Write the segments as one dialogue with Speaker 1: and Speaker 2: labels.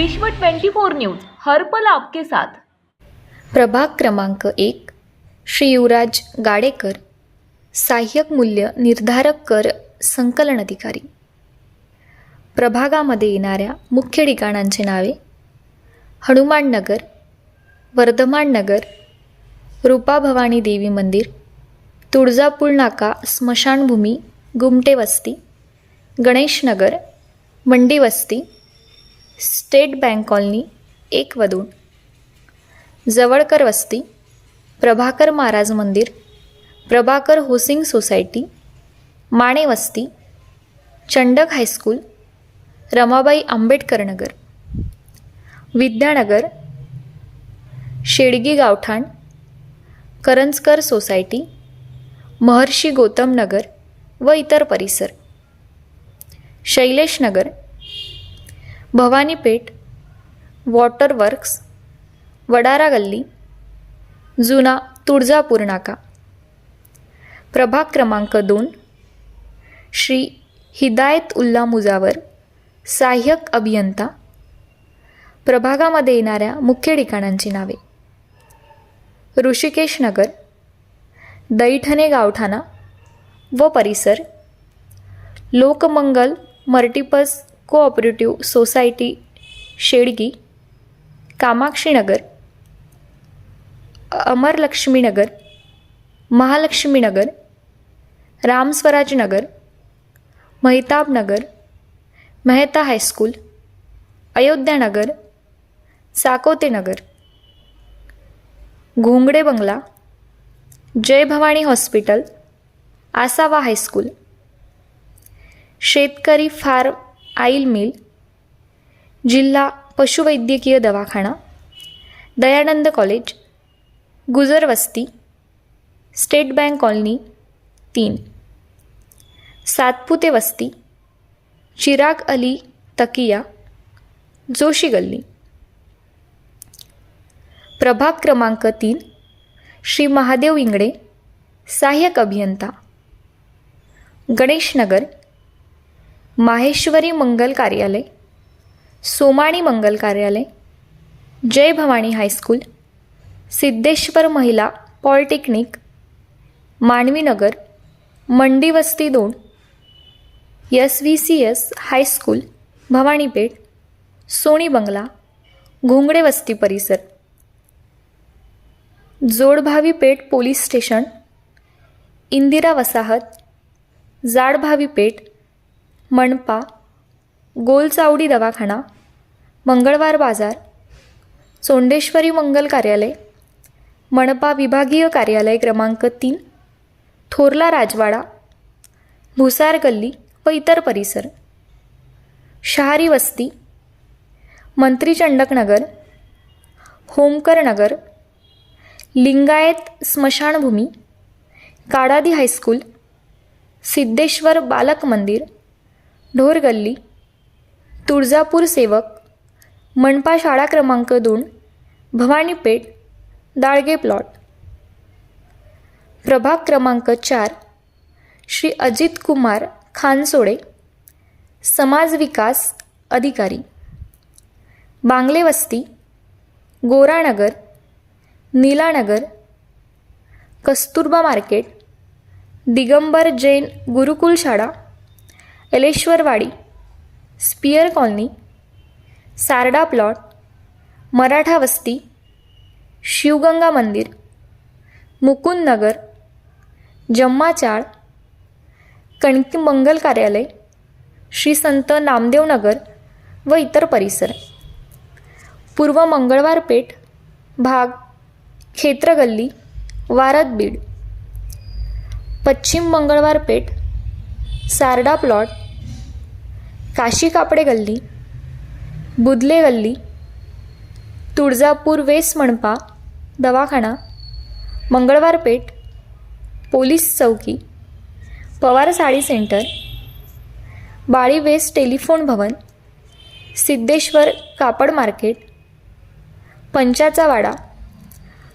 Speaker 1: विश्व 24 न्यूज हरपल आपके साथ.
Speaker 2: प्रभाग क्रमांक एक श्री युवराज गाडेकर सहाय्यक मूल्य निर्धारक कर संकलन अधिकारी. प्रभागामध्ये येणाऱ्या मुख्य ठिकाणांची नावे हनुमान नगर वर्धमान नगर रूपा भवानी देवी मंदिर तुळजापूर नाका स्मशानभूमी गुमटे वस्ती गणेश नगर मंडी वस्ती स्टेट बँक कॉलनी एक वदून. जवळकर वस्ती प्रभाकर महाराज मंदिर प्रभाकर होसिंग सोसायटी माणे वस्ती चंडक हायस्कूल रमाबाई आंबेडकर नगर. विद्यानगर शेडगी गावठाण करंजकर सोसायटी महर्षी गौतम नगर व इतर परिसर. शैलेश नगर भवानीपेठ वॉटर वर्क्स वडारा गल्ली जुना तुळजापूर नाका. प्रभाग क्रमांक दोन श्री हिदायत उल्ला मुजावर सहाय्यक अभियंता. प्रभागामध्ये येणाऱ्या मुख्य ठिकाणांची नावे. ऋषिकेश नगर दैठणे गावठाणा व परिसर Lokmangal multipurpose cooperative society Shedgi Kamakshinagar Amarlakshminagar Mahalakshminagar Ramswarajnagar Mahitabnagar Mehta high school Ayodhyanagar Sakotenagar Ghongade बंगला Jai Bhavani hospital Asawa high school शेतकरी फार्म आईल मिल जिल्हा पशुवैद्यकीय दवाखाना दयानंद कॉलेज गुजर वस्ती स्टेट बँक कॉलनी तीन. सातपुते वस्ती चिराग अली तकिया जोशी गल्ली. प्रभाग क्रमांक तीन श्री महादेव इंगडे सहाय्यक अभियंता. गणेशनगर माहेश्वरी मंगल कार्यालय सोमाणी मंगल कार्यालय जय भवानी हायस्कूल सिद्धेश्वर महिला पॉलिटेक्निक मानवीनगर मंडी वस्ती दोन S V C S high school Bhavanipeth Soni बंगला घोंगडे वस्ती परिसर. जोडभावी पेठ पोलीस स्टेशन इंदिरा वसाहत जाडभावी पेठ मणपा गोलचावडी दवाखाना मंगळवार बाजार सोंडेश्वरी मंगल कार्यालय मणपा विभागीय कार्यालय क्रमांक तीन थोरला राजवाडा भुसार गल्ली व इतर परिसर. शहारी वस्ती मंत्री चंडकनगर होमकर नगर लिंगायत स्मशानभूमी काडादी हायस्कूल सिद्धेश्वर बालक मंदिर ढोरगल्ली तुळजापूर सेवक मनपा शाळा क्रमांक दोन भवानीपेठ दाळगे प्लॉट. प्रभाग क्रमांक चार श्री अजित कुमार खानसोडे समाज विकास अधिकारी. बांगले वस्ती गोरानगर नीलानगर कस्तुरबा मार्केट दिगंबर जैन गुरुकुल शाळा. Eleshwarwadi spear colony Sarda plot Maratha वस्ती शिवगंगा मंदिर मुकुंदनगर जम्माचाळ कणकी मंगल कार्यालय श्री संत नामदेव नगर व इतर परिसर. पूर्व मंगळवार पेठ भाग खेत्रगल्ली वारद बीड. पश्चिम मंगळवार पेठ सारडा प्लॉट काशी कापडे गल्ली बुदले गल्ली तुळजापूर वेस मणपा दवाखाना मंगळवार पेठ पोलीस चौकी पवार साडी सेंटर बाळी वेस्ट टेलिफोन भवन सिद्धेश्वर कापड मार्केट पंचाचा वाडा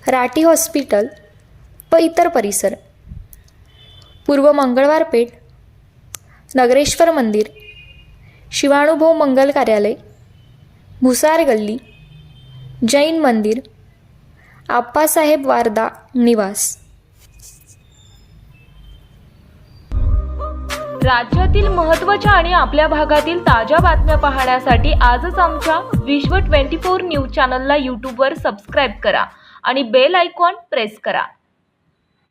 Speaker 2: राठी हॉस्पिटल व इतर परिसर. पूर्व मंगळवार पेठ नगरेश्वर मंदिर शिवानुभव मंगल कार्यालय भुसार गल्ली जैन मंदिर आप्पासाहेब वारदा निवास.
Speaker 1: राज्यातील महत्त्वाच्या आणि आपल्या भागातील ताज्या बातम्या पाहण्यासाठी आजच आमच्या विश्व ट्वेंटी फोर न्यूज चॅनलला यूट्यूबवर सबस्क्राईब करा आणि बेल आयकॉन प्रेस करा.